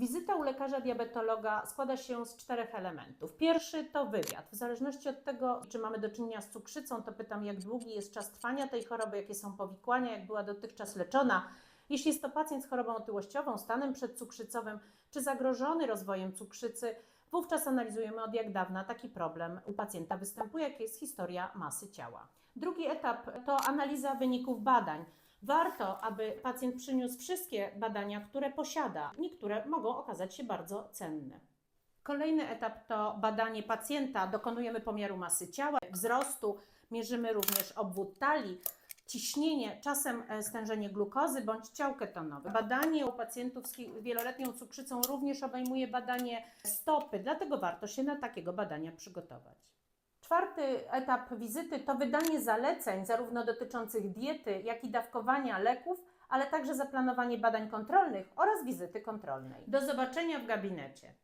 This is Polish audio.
Wizyta u lekarza diabetologa składa się z czterech elementów. Pierwszy to wywiad. W zależności od tego, czy mamy do czynienia z cukrzycą, to pytam, jak długi jest czas trwania tej choroby, jakie są powikłania, jak była dotychczas leczona. Jeśli jest to pacjent z chorobą otyłościową, stanem przedcukrzycowym, czy zagrożony rozwojem cukrzycy, wówczas analizujemy od jak dawna taki problem u pacjenta występuje, jaka jest historia masy ciała. Drugi etap to analiza wyników badań. Warto, aby pacjent przyniósł wszystkie badania, które posiada. Niektóre mogą okazać się bardzo cenne. Kolejny etap to badanie pacjenta. Dokonujemy pomiaru masy ciała, wzrostu, mierzymy również obwód talii, ciśnienie, czasem e, stężenie glukozy bądź ciał ketonowy. Badanie u pacjentów z wieloletnią cukrzycą również obejmuje badanie stopy, dlatego warto się na takiego badania przygotować. Czwarty etap wizyty to wydanie zaleceń, zarówno dotyczących diety, jak i dawkowania leków, ale także zaplanowanie badań kontrolnych oraz wizyty kontrolnej. Do zobaczenia w gabinecie.